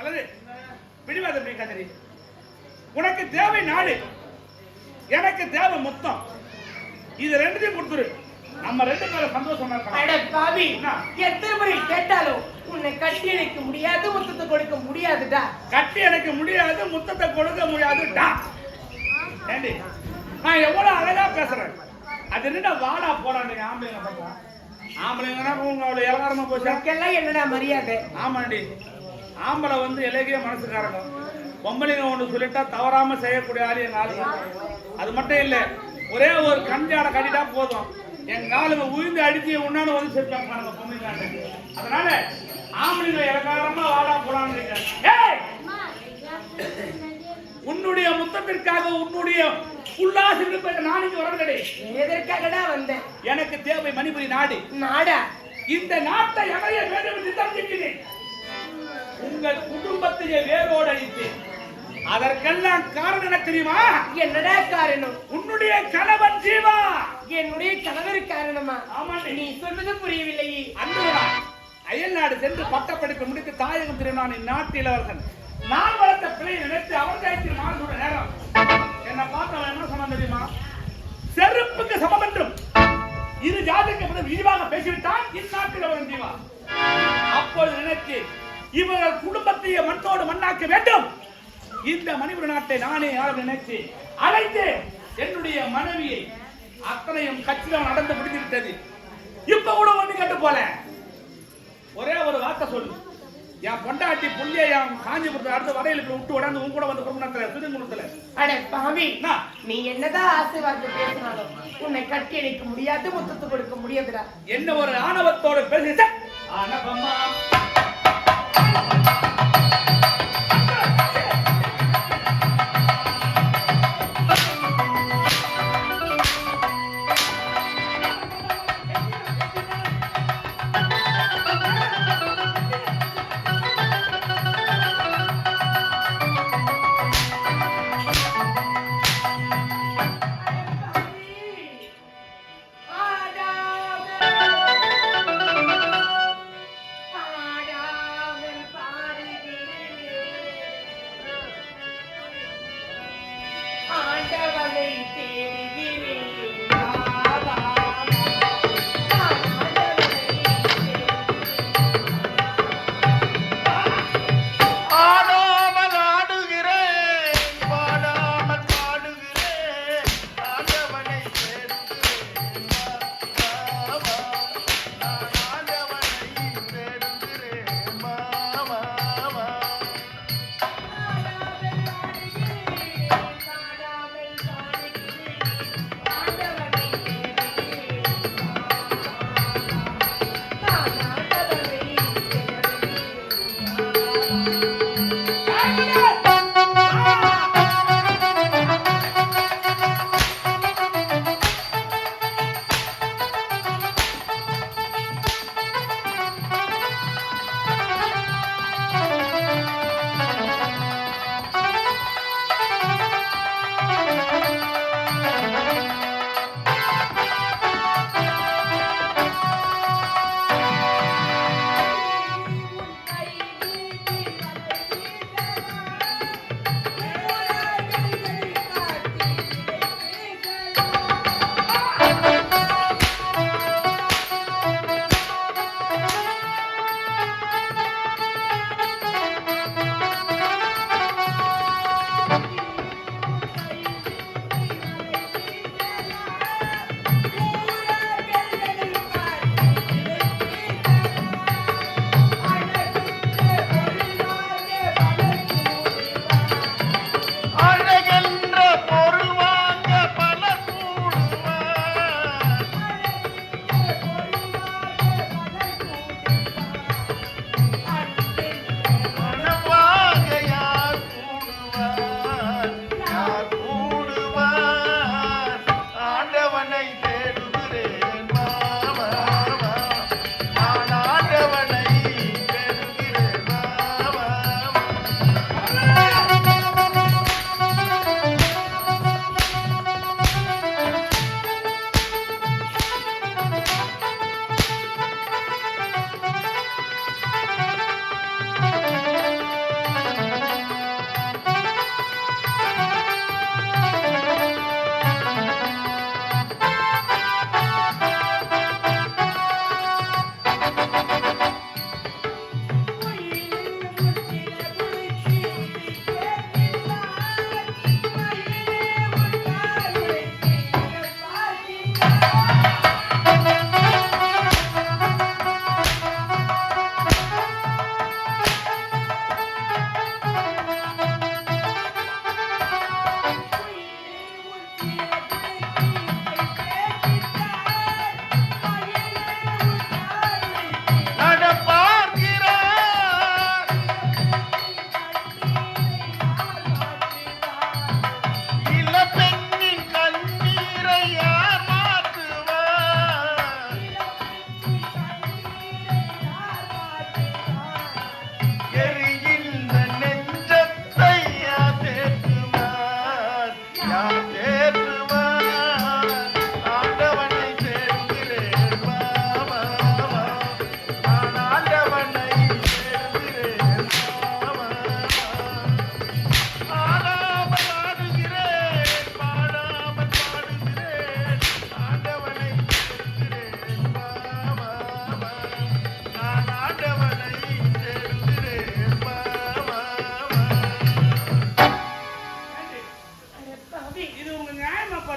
மலரு பிடிவாதம் பிடிக்காதடி உனக்கு தேவை நாடு. எனக்கு தேவை மொத்தம். இது ரெண்டுத்தையும் கொடுத்துரு. நம்ம ரெண்டு பேரும் சந்தோஷமா? எத்தனை முறை கேட்டாலும் உன்னை கட்டி அணைக்க முடியாது முத்தத்தை கொடுக்க முடியாதுடா. கட்டி எனக்கு முடியாது முத்தத்தை கொடுக்க முடியாது டா ஏண்டி நான் எவ்வளவு அழகா பேசுறேன். அது என்னடா வாடா போடான்னு ஆம்பளைங்க பக்கம் ஆம்பளைங்கன்னா உங்க அவ்வளவு இலகாரமா போச்சா. என்னடா மரியாதை? ஆமாண்டி. ஆம்பளை வந்து இலகிய மனசுக்காரங்க. பொம்பளைங்க ஒன்று சொல்லிட்டா தவறாம செய்யக்கூடிய ஆளு எங்க ஆளுங்க. அது மட்டும் இல்ல ஒரே ஒரு கஞ்சாட கட்டிட்டா போதும். எங்க ஆளுங்க உயிர்ந்து அடிச்சு உன்னால வந்து செத்தாங்க பாருங்க பொம்பளைங்க அதனால ஆம்பளைங்க இலக்காரமா வாடா. ஏய்! உன்னுடைய முத்தத்திற்காக உன்னுடைய உல்லாசத்திற்காக நான் இங்க வரவில்லை எதற்காகடா வந்தேன்? எனக்கு தேவை மணிபுரி நாடு. நாடா? இந்த நாட்டை அடைய வேண்டும் என்று தந்திக்கிறேன் உங்கள் குடும்பத்தையே வேரோடு அழித்து அதற்கெல்லாம் காரணம் தெரியுமா? என்னடா காரணம்? உன்னுடைய கணவன் ஜீவா. என்னுடைய கணவர் காரணமா? ஆமாண்டி. நீ சொல்வது புரியவில்லையே. அன்புதான் அயல் நாடு சென்று பட்டப்படிப்பு முடித்து தாயகம் திருநான் இந்நாட்டு இளவரசன் நான் வளர்த்த பிள்ளை நினைத்து அவர் கைத்தில் மாறுகிற நேரம். என்ன பார்த்தவன் என்ன சொன்னான் தெரியுமா? செருப்புக்கு சமம் என்றும் இரு ஜாதிக்கு விரிவாக பேசிவிட்டான் இந்நாட்டில் அவன் ஜீவா. அப்பொழுது நினைத்து இவர்கள் குடும்பத்தையே மண்ணோடு மண்ணாக்க வேண்டும். இந்த மணிபுர நாட்டை நானே ஆள நினைத்து அழைத்து என்னுடைய மனைவியை அத்தனையும் கட்சியில் நடந்து முடிந்து விட்டது இப்ப கூட ஒண்ணு கேட்டு போல. ஒரே ஒரு வார்த்தை சொல்லு. என் பொண்டாட்டி புள்ளிய என் காஞ்சிபுரத்தை அடுத்த வடையிலுக்கு விட்டு உடனே உன் கூட வந்து குடும்பத்துல திருங்குளத்துல அட என்ன? நீ. என்னதான் ஆசை வார்த்தை பேசினாலும் உன்னை கட்டி அணைக்க முடியாது முத்தத்தை கொடுக்க முடியாதுடா. என்ன ஒரு ஆணவத்தோடு பேசிட்ட ஆணவமா?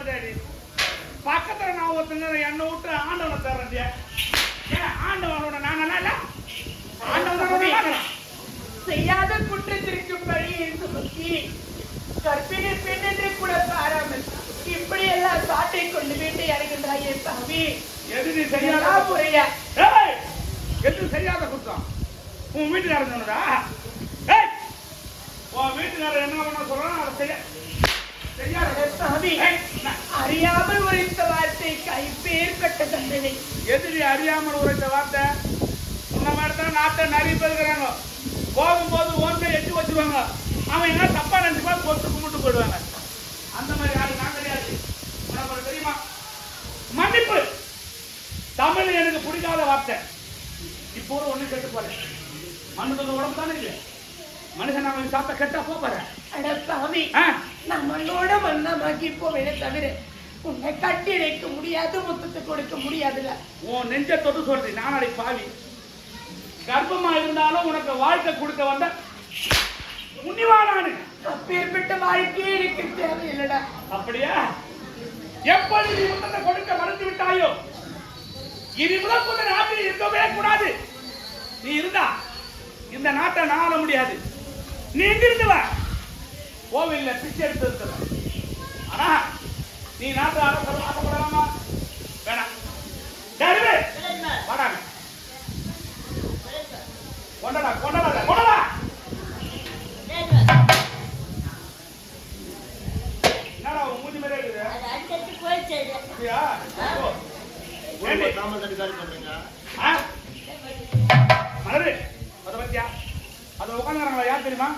டாடி பக்கத்துல நான் ஒருத்தங்க என்னை விட்டு ஆண்டவன் தர்றது ஏன் ஆண்டவனோட நானா இல்ல. ஆண்டவனோட செய்யாத குற்றத்திற்கு பழி என்று சுத்தி கற்பிணி பெண் கூட பாராமல் இப்படி எல்லாம் சாட்டை கொண்டு வீட்டை அடைகின்றாயே சாமி. எது நீ செய்யாத புரிய எது செய்யாத குற்றம்? உன் வீட்டுக்காரன் சொன்னடா உன் வீட்டுக்காரர் என்ன பண்ண சொல்றான்? அதை செய்ய சாமி அறியாமல் உரைத்த வார்த்தை கைப்பேற்பட்ட தண்டனை. எதிரி அறியாமல் உரைத்த வார்த்தை. சொன்ன மாதிரி தான் நாட்டை நிறைய பேர் போகும்போது ஒன்றை எட்டு வச்சுருவாங்க. அவன் என்ன தப்பா நினைச்சுப்பா போட்டு கும்பிட்டு போயிடுவாங்க. அந்த மாதிரி ஆள் நான் கிடையாது. உனக்கு தெரியுமா? மன்னிப்பு. தமிழ் எனக்கு பிடிக்காத வார்த்தை. இப்போ ஒன்று ஒண்ணு போறேன் மண்ணுக்கு உடம்பு தானே இல்லை? மனுஷன் அவன் சாப்பிட்ட கெட்டா போறேன் அட சாமி நான் மண்ணோட மண்ணாமாக்கி போவேனே தவிர உன்னை கட்டி வைக்க முடியாது முத்தத்தை கொடுக்க முடியாதுல்ல. உன் நெஞ்ச தொட்டு சொல்றது நானடி பாவி. கர்ப்பமா இருந்தாலும் உனக்கு வாழ்க்கை கொடுக்க வந்த முன்னிவானானு அப்பேற்பட்ட வாழ்க்கையே எனக்கு தேவையில்லடா. அப்படியா? எப்பொழுது நீ முத்தத்தை கொடுக்க மறுத்து விட்டாயோ? இனி முதல் கொண்ட நாட்டில் இருக்கவே கூடாது. நீ இருந்தா இந்த நாட்டை நான் ஆள முடியாது. நீ எங்கிருந்து வா? கோவில்ல பிச்சை எடுத்து இருக்கிற ஆனா நீ நாட்டை சொல்ல ஆசைப்படலாமா? வேணாம். வாடாங்க கொண்டடா கொண்டடா கொண்டடா! என்னடா உன் மூஞ்சி மாதிரியே இருக்குது? அப்படியா? ஓ. ஏண்டி? ஆ? மலரு? அதுல யார் தெரியுமா?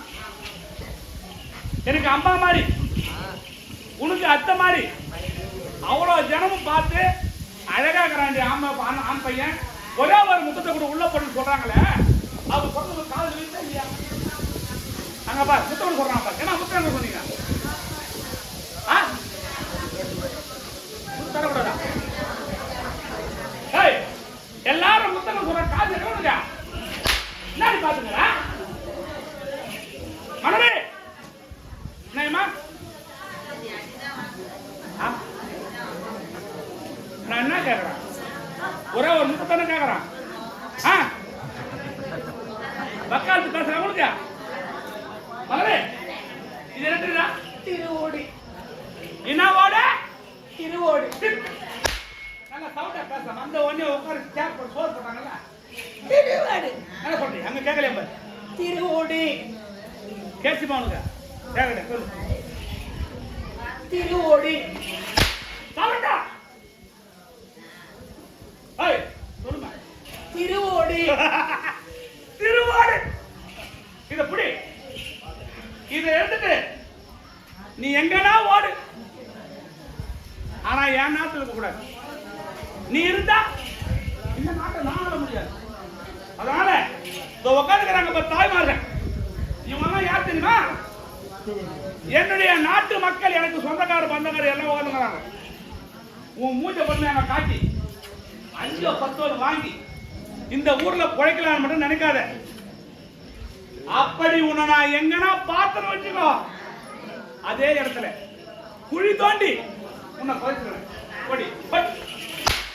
எனக்கு அம்மா மாதிரி. உனக்கு அத்தை மாதிரி. அவ்வளோ ஜனமும் பார்த்து அழகாக இருக்கிறாண்டி ஆமா ஆண் பையன். ஒரே ஒரு முத்தத்தை கூட உள்ள போட்டு சொல்றாங்களே. அவங்க சொன்னது காதல் இல்லையா? அங்க பா முத்தம் சொல்றாங்க பா என்ன முத்தம் சொன்னீங்க? ஆ? முத்தம் தரக்கூடாதா? எல்லாரும் முத்தங்கள் சொல்ற காதல் என்ன என்னடி பாத்துங்களா மனமே என்னம்மா ஆ? நான் என்ன கேக்குறேன் ஒரே ஒரு முத்தத்தானே கேக்குறேன் ஆ வக்காலத்து பேசுறேன் உங்களுக்கு மலரே இது என்னடா திருவோடு என்ன ஓட திருவோடு நல்லா சவுண்டா பேசலாம் அந்த ஒண்ணே உட்காரு சேர் போட்டு சோறு போட்டாங்கல்ல திருவாடு என்ன சொல்றீங்க அங்க கேட்கலையா பாரு திருவோடு கேசிமா உனக்கு கேட்கல சொல்லு திருவோடு சவுண்டா ஏய் சொல்லுமா திருவோடு திருவாடு இத புடி இத எடுத்துட்டு நீ எங்கனா ஓடு ஆனா என் நாட்டுல இருக்க கூடாது நீ இருந்தா இந்த நாட்டை நான் ஆள முடியாது அதனால இந்த உட்காந்துக்கிறாங்க இப்ப தாய்மார்கள் இவங்க யார் தெரியுமா என்னுடைய நாட்டு மக்கள் எனக்கு சொந்தக்கார பந்தக்கார எல்லாம் உட்காந்துக்கிறாங்க உன் மூஞ்ச பண்ண அங்க காட்டி அஞ்சோ பத்தோடு வாங்கி இந்த ஊர்ல பிழைக்கலாம் மட்டும் நினைக்காத. அப்படி உன்னை நான் எங்கனா பார்த்தேன்னு வச்சுக்கோ. அதே இடத்துல குழி தோண்டி உன்னை குறைச்சிருவேன் ஓடி போய்.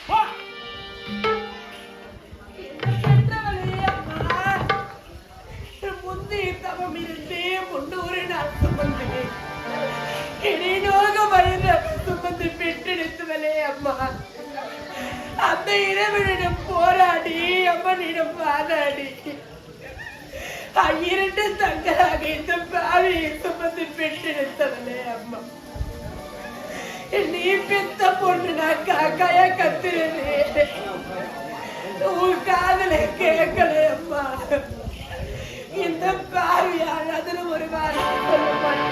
போ. பெற்றவளே அம்மா? முந்தைய தவம் இருந்தே முன்னூறு நாள் சுமந்தேன் இனி நோக வயது சுமந்து பெற்றெடுத்தவளே அம்மா. அந்த இறைவனிடம் போராடி அம்மனிடம் பாராடி இரண்டு தங்களாக இந்த பாவியை சுமந்து பெற்றெடுத்தவனே அம்மா. நீ பெத்த பொண்ணு நான் காக்காயா கத்துறேன். உன் காதல கேட்கல அம்மா. இந்த பாவியால் அதுல ஒரு வாரம் சொல்ல மாட்டேன்.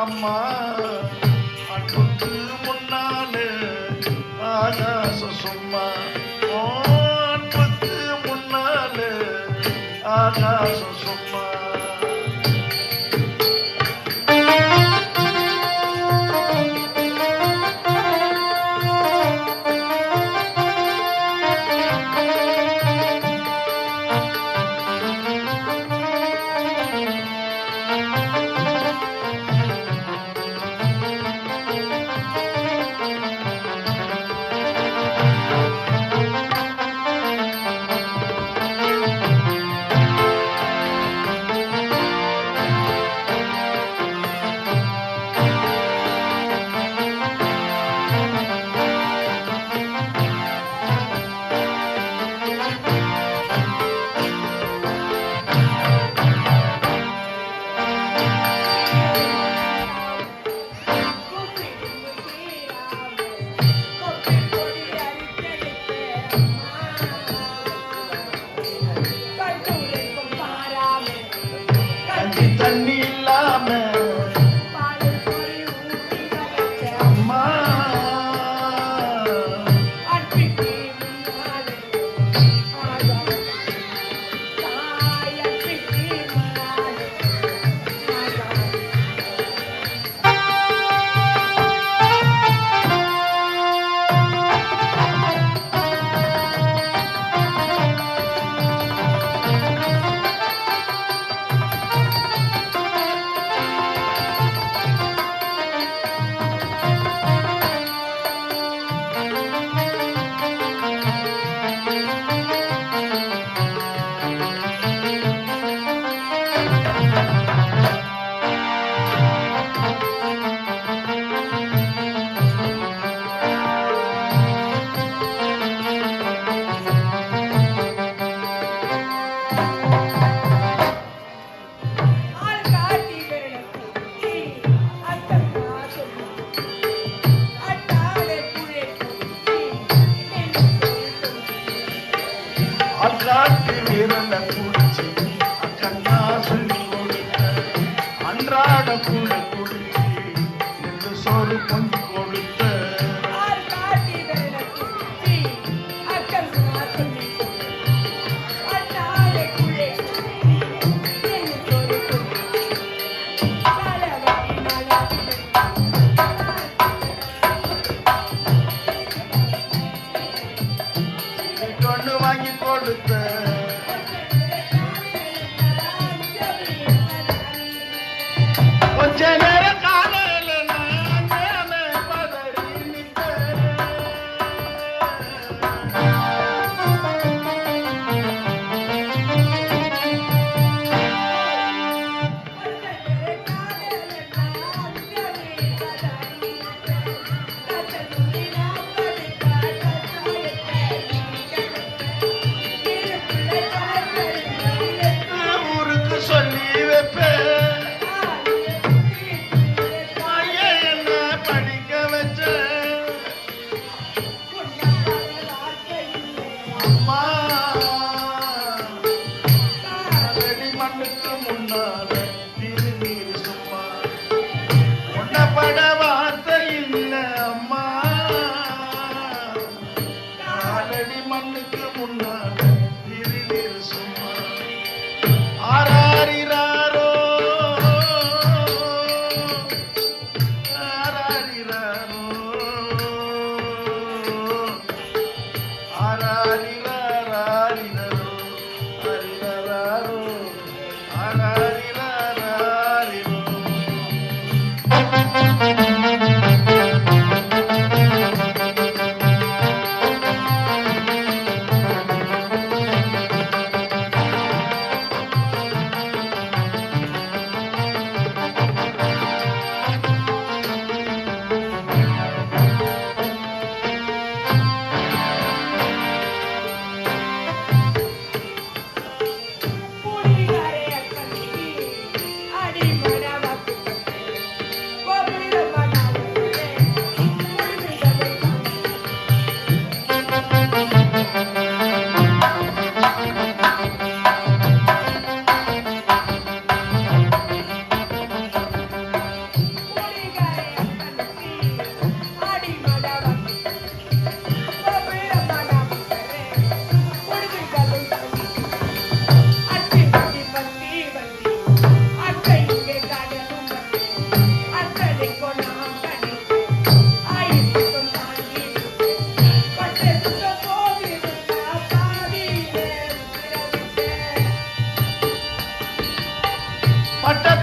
அம்மா அன்புக்கு முன்னாலே ஆகாச சும்மா. அன்புக்கு முன்னாலே ஆகாச சும்மா. அக்காட்டு வீரன குடிச்சு அக்கண்ணா சொல்லி கொடுத்த அன்றாட குழு குடிச்சு என்று சோறு கொஞ்சம் la la அட்ட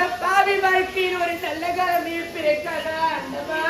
இந்த பாவி வாழ்க்கையின் ஒரு நல்ல காலமே பிறக்காதா? ஆண்டவா